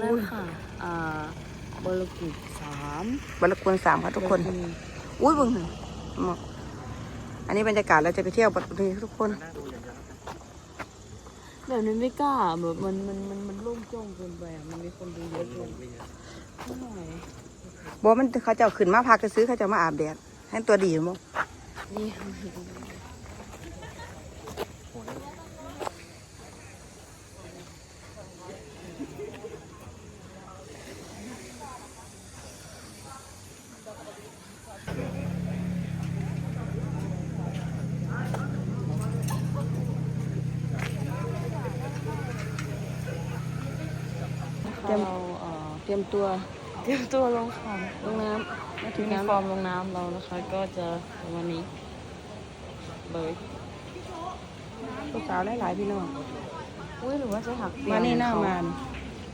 นั่นค่ะอ่าบรกุฎสามบรรคุณสามค่ะทุกคน อุ้ยเบึงหมอกอันนี้บรรยากาศเราจะไปเที่ยวบัดนี้ทุกคนแบบนี้ไม่กล้าแบบมันมันมันมันโล่งโจ้งเกินไปอะมันมีคนดูเยอะเกินไม่หน่อยบอกมันเขาจะเอาขึ้นมาพักจะซื้อเขาจะมาอาบแดดให้ตัวดีมั้งนี่ เตรียม เราเอ่อ เตรียมตัวเตรียมตัวลงค่ะลงน้ำมาถึยูงนิน้ำฟอร์มลงน้ำเรานะคะ ก็จะประมาณนี้เลยลูกสาวหลายๆพี่น้องอุ้ยหรือว่าจะหักเปียมานี่หน้าเขมาน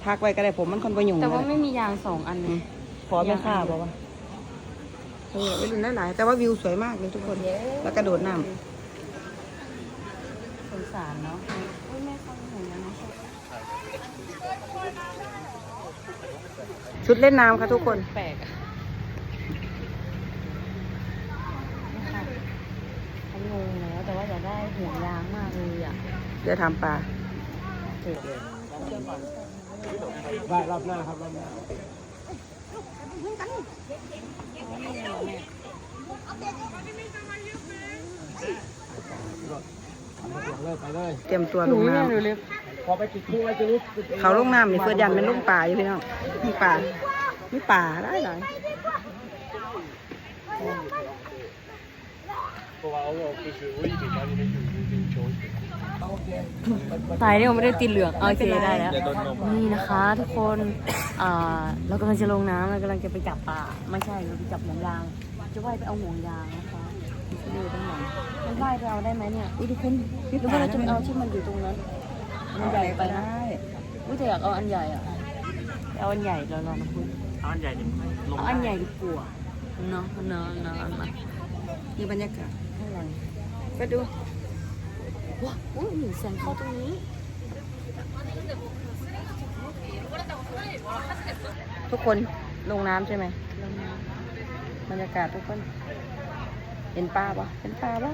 พักไว้ก็ได้ผมมันคนประยุงแต่ว่าเลยไม่มียางสองอันเลยขอไม่ค่าบอกว่าเออไปดูได้หลายแต่ว่าวิวสวยมากเลยทุกคน แล้วกระโดดน้สงสารเนาะอุ้ยแม่เขาเหมือนกันนะำ ชุดเล่นน้ำค่ะทุกคนแปลกอะนะคะเขางงแล้วแต่ว่าอยากได้ห่วงยางมากเลยอะเดี๋ยวทำปลาได้รอบหน้าครับรอบหน้าเลิกไปเลยเตรียมตัวลงน้ำ พอไปติดคู่ไว้จะรู้สึกเขาลงน้ำนี่เพื่อยันเป็นลูกป่าอยู่พี่น้องมีป่ามีป่าได้หลายตายเนี่ยไม่ได้ติดเหลืองโอเคได้แล้วนี่นะคะทุกคนอ่าเรากำลังจะลงน้ำเรากำลังจะไปจับปลาไม่ใช่เราไปจับห่วงยาง จะว่ายไปเอาห่วงยางนะคะดูตรงไหนมันว่ายไปเอาได้ไหมเนี่ยอุ้ยทุกคนหรือว่าเราจะไปเอาที่มันอยู่ตรงนั้น มันใหญ่ไปนะอุ้ยแต่อยากเอาอันใหญ่อะเอาอันใหญ่เราลองนะคุณอันใหญ่ดิลงเอาอันใหญ่ดีกว่าเนาะเนาะเนาะเนาะนี่บรรยากาศข้างหลังไปดูว้าอุ้ยหนูแสงเข้าตรงนี้ ทุกคนลงน้ำใช่ไหมลงน้บรรยากาศทุกคน เห็นปลาปะเห็นปลาปะ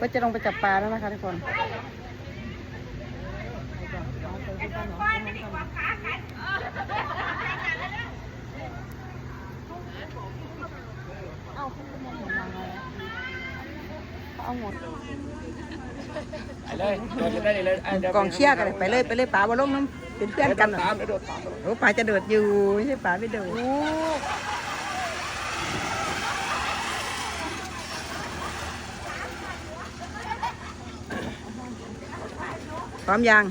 ก็จะลงไปจับปลาแล้วนะคะทุกคนำเอ้าขึ้นไมองห่วงยางอะไรเขาเอาหมดไปเลยเราจะได้เลยกองเชียร์กันเลยไปเลยไปเลยปลาบอลงน้ำเป็นเพื่อนกันเหรอปโดดตามโอ้ปลาจะเดือดอยู่ไม่ใช่ปลาไม่เดือดพร้อมยัง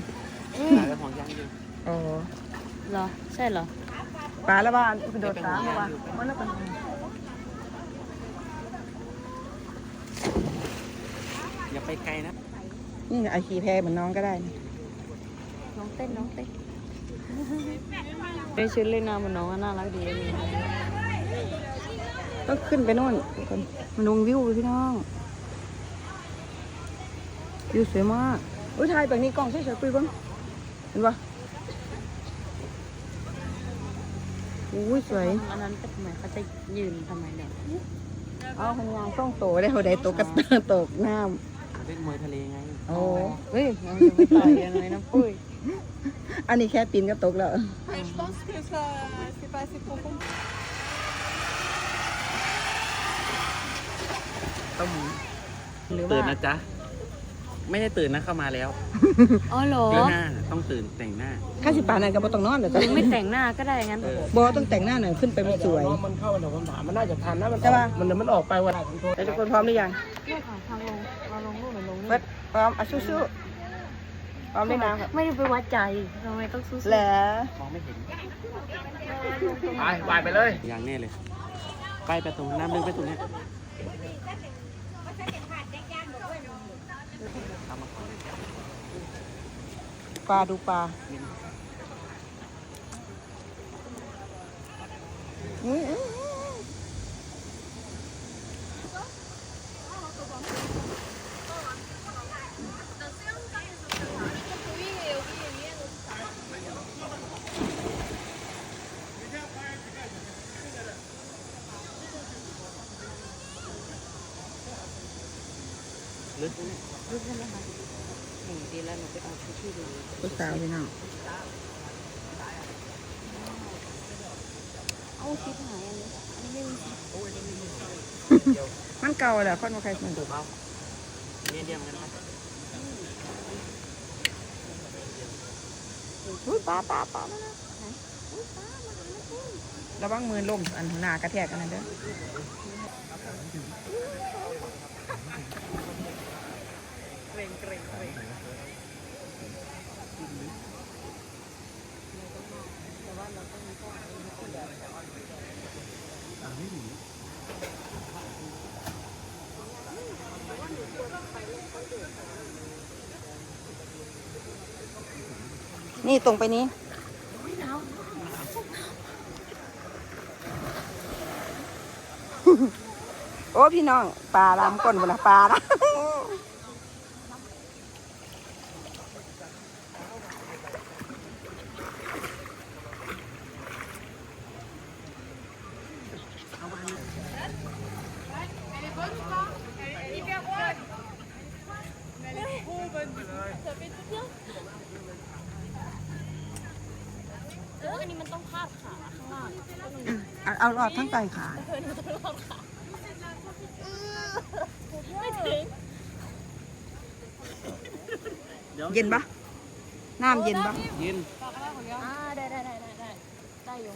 แล้วของยังอยู่ โอ้ เหรอ ใช่เหรอปลาแล้วบ้านกระโดดสามแล้วบ้านมันแล้วกันอย่าไปไกลนะนี่ไอขี่แพเหมือนน้องก็ได้นี่น้องเต้นน้องเต้นได้ชุดเล่นน้ำเหมันน้องก็น่ารักดีอันนี้ต้องขึ้นไปโน่นทุกคนมันลงวิวเลยพี่น้องวิวสวยมากอุ้ยถ่ายแบบนี้กล้องสวยๆปุ้ยเบ้างเห็นปะ อุ้ยสวย อันนั้นเป็นทำไมเขาจะยืนทำไมเนี่ยเอาพยางต้องโตได้เขาได้ตกกระตตกน้เล่นมวยทะเลไงำโอ้เฮ้ยเราจะไปต่อยยังไงนะปุ้ยอันนี้แค่ปีนก็ตกแล้วต้มหรือตื่นว่านะจ๊ะ ไม่ได้ตื่นนะเข้ามาแล้วอ๋อเหรอตีห้าต้องตื่นแต่งหน้า ข้าสิปานนั่นก็บ่ต้องนอนเดี๋ยวจ้ะไม่แต่งหน้าก็ได้งั้นบอต้องแต่งหน้าหน่อยขึ้นไปมันสวย มันเข้าเดี๋ยวคำถามมันน่าจะทันนะมันใช่ปะ มันมันออกไปวันแต่ทุกคนพร้อมหรือยังเนี่ยค่ะทางลงเราลงรูปหรือลงนี่เบิดพร้อมอะสู้ๆพร้อมได้น้ำครับไม่ได้ไปวัดใจทำไมต้องสู้ๆแหละมองไม่เห็นไปวายไปเลย อย่างแน่เลย ไปประตูน้ำลึกไปตรงนี้เอา ปลาดูปลาอืมอืมลึก รู้ใช่ไหมคะหนึ่งปีแล้วหนูไปเอาที่ที่ดูผู้สาวพี่น้องเอาชิปหายอันนี้อันนี้ไม่มีชิปมันเก่าแหละคนมาใครสนถูกเอาเนี่ยเดียมกันครับอุ้ยป้าป้าป้ามาแล้วระวังมือล่มอันหน้ากระแทกกันนะเด้อ นี่ตรงไปนี้ โอ้พี่น้องปลาลามก้นบนนะปลาละ เอออันนี้มันต้องพาดขาข้างล่าง เอาเอารอ ดทั้งไก่ขาไม่ถึงเดี๋ยวเย็นปะน้ำเย็นปะเย็นอ่าได้ได้ได้ได้ได้ได้อยู่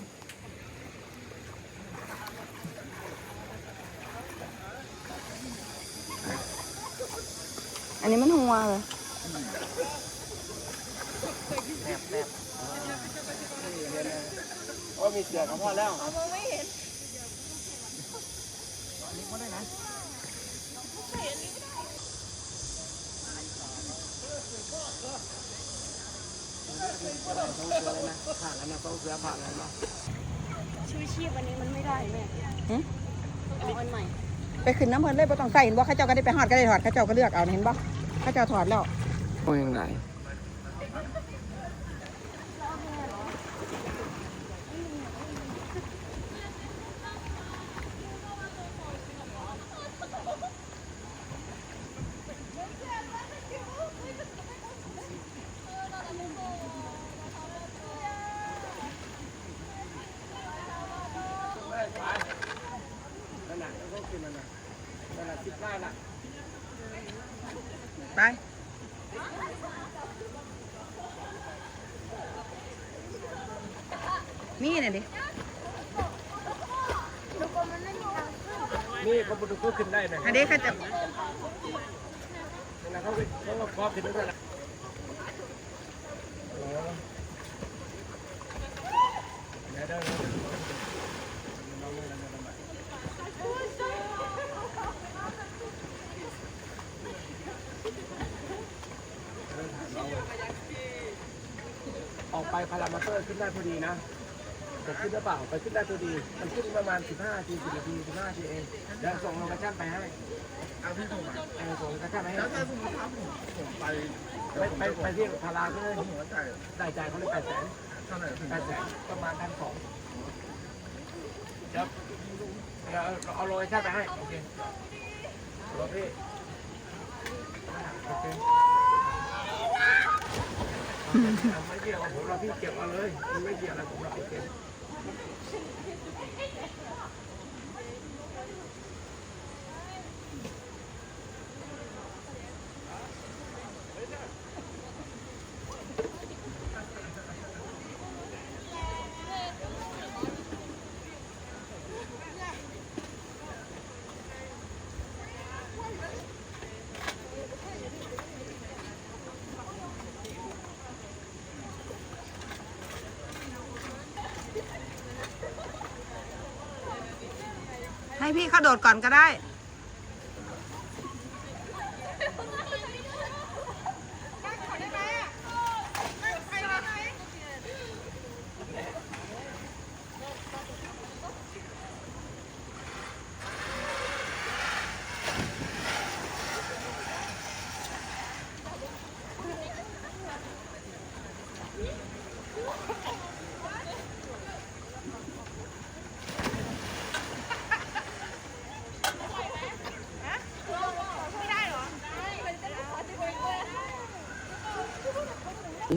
อันนี้มันหัวเลยแนบแนบโอ้มีเสือของพ่อแล้ว ผ่านแล้วนะต้องเสือผ่านแล้วเนาะชูชีพอันนี้มันไม่ได้แม่หึเอาอันใหม่ไปขึ้นน้ำเพลินเลยบ่ต้องใส่เห็นบ่เข้าเจ้าก็ได้ไปหอดก็ได้ถอดเข้าเจ้าก็เลือกเอาเห็นบ่เข้าเจ้าถอดแล้วโอ้ยังไง นั่นน่ะแล้วก็กินนั่นน่ะนั่นน่ะคิดได้ละ ไปนี่น่ะดินี่เขาบุตรก็ขึ้นได้นะอันนี้เข้าเจะนั่นน่ะเขาเขาก็ครอบขึ้นได้ละเดี๋ยวเดี๋ยวเดี๋ยวออก ไปพารามอเตอร์ขึ้นได้พอดีนะจะขึ้นหรือเปล่าไปขึ้นได้พอดี มันขึ้นประมาณ 15นาที10นาที15นาทีเองเดี๋ยวส่งโลเคชั่นไปให้เอาพี่ส่งมาเออส่งโลเคชั่นไปให้แล้วถ้าสมมติผมไปไปไปไปที่พาราก็ได้หัวใจจ่ายจ่ายเขาเลยแปดแสนเท่าไหร่แปดแสนประมาณพันสองเดี๋ยวเดี๋ยวเอาโลเคชั่นไปให้โอเคโอเคโอเค ไม่เกี่ยวกับผมเราพี่เก็บเอาเลยไม่เกี่ยวอะไรผมเราโอเคใพี่เขาโดดก่อนก็ได้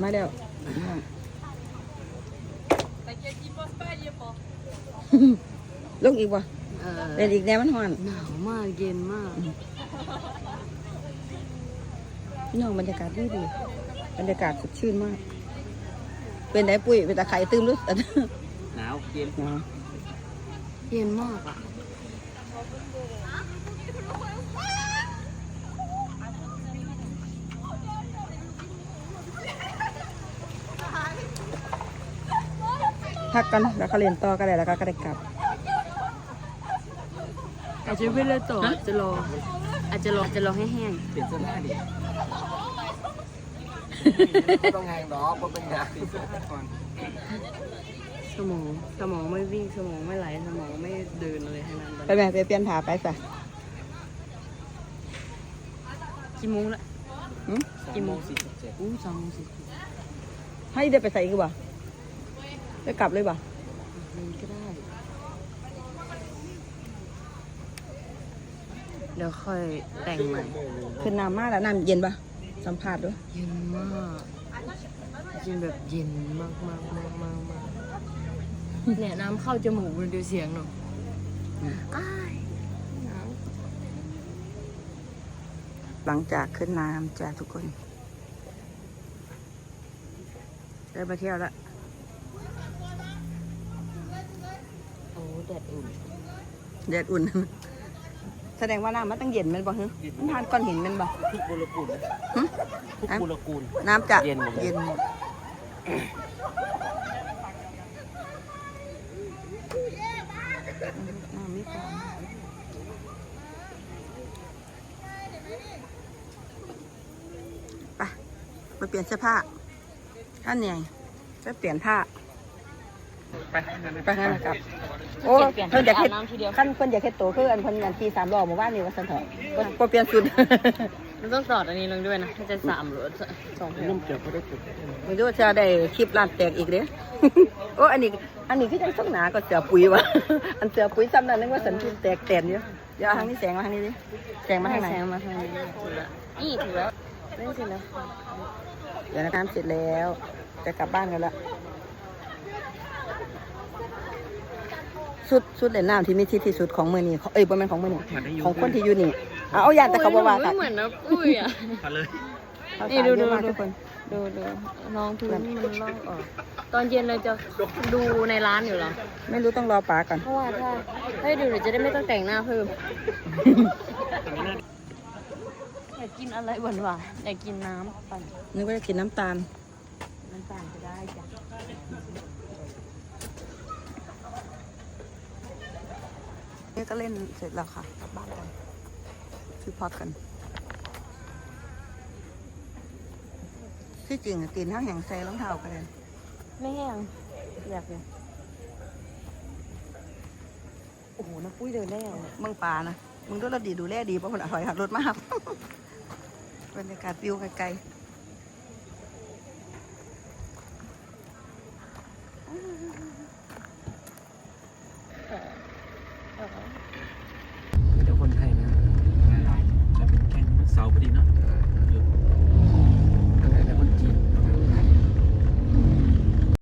มาแล้วลงอีกบ่เออเล่นอีกแนวมันฮ้อนหนาวมากเย็นมากพี่น้องบรรยากาศดีดีบรรยากาศสดชื่นมาก เป็นไงปุ้ยเป็นตะไคร้ตื้มรู้สึกหนาวเย็นนะเย็นมากอะ พักกันแล้วก็เรียนต่อก็ได้แล้วก็ก็ได้กลับ อาจจะไม่เล่นต่ออาจจะรออาจจะรออาจจะรอให้แห้งเปลี่ยนเสื้อผ้าดิไม่ต้องแหงดอกมันเป็นงานก่อนสมองสมองไม่วิ่งสมองไม่ไหลสมองไม่เดินเลยทั้งนั้นไปแม่ไปเปลี่ยนผ้าไปซะกี่โมงละหึกี่โมงสี่สิบเจ็ดอู้สองโมงสิบให้ได้ไปใส่อีกบ่ ได้กลับเลยบ่มันก็ได้ เดี๋ยวค่อยแต่งใหม่ขึ้นน้ำมากแล้วน้ำเย็นปะสัมผัสด้วยเย็นมากเย็นแบบเย็นมากมากมากมากมากเนี่ยน้ำเข้าจมูกมันเดียวเสียงเนาะอ้ายหนาวหลังจากขึ้นน้ำจากทุกคน ได้มาเที่ยวแล้ว โอ้ แดดอุ่นแดดอุ่น แสดงว่าน้ำมันต้องเย็นแมันบ่ฮึมันผ่านก้อนหินแมันบ่ ทุกโมเลกุลหึ ทุกโมเลกุลน้ำจะเย็นหมดเลย เย็นหมดน้ำไม่พอไปไปเปลี่ยนเสื้อผ้าท่านเหนื่อยไปเปลี่ยนผ้า ไปนั่นไปนั่นนะครับ โอ้เพิ่นอยากเฮ็ดขั้นเพิ่นอยากเฮ็ดโตคืออันเพิ่นงานที่สามรอบหมู่บ้านนี่ว่าซั่นเถอะบ่บ่เปลี่ยนสุด มันต้องต่ออันนี้ลงด้วยนะถ้าจะสามรถสองเริ่มเก็บก็ได้เก็บไม่รู้ว่าจะได้คลิปร้านแตกอีกเด้โอ้อันนี้ อันนี้คือจังส่งหนาก็เสือปุ๋ยวะ อันเสือปุ๋ยซ้ำนั่นนึกว่าสันที่แตกแตนอยู่เดี๋ยวเอาทางนี้แสงมาทางนี้ดิ แสงมาทางไหนแสงมาทางนี้ถูกแล้วนี่ถูกแล้วเล่นสิแล้วเดี๋ยวน้ำเสร็จแล้ว จะกลับบ้านกันละ สุดสุดเด่นน้ำที่มีที่ที่สุดของมือนี่เอ้ยบ่แม่นของมือนี่ของคนที่อยู่นี่เอาเอาอย่างแต่เขาบอกว่าไม่เหมือนนะปุ้ยอะมาเลยเขานี่สารดูเยดูอะมากดูทุกคนดูดูลองพื้นมันลอกออกตอนเย็นเราจะดูในร้านอยู่เหรอไม่รู้ต้องรอป๋าก่อนเพราะว่าถ้าให้ดูเดี๋ยวจะได้ไม่ต้องแต่งหน้าเพิ่มอยากกินอะไรหวานหวานๆอยากกินน้ำปั่นนึกว่าจะกินน้ำตาลน้ำตาลก็ได้จ้ะ นี่ก็เล่นเสร็จแล้วค่ะกลับบ้านกันคือพักกัน ที่จริงอะตีนเท้าแห่งใส่รองเท้ากันเลยไม่แห้งอยากเลยโอ้โหน้ำปุ้ยเดินได้ยังไงมึงปลานะ มึงดูแลดีดูแลดีเพราะคนอร่อยหักรถมากบรรยากาศวิวไกลๆ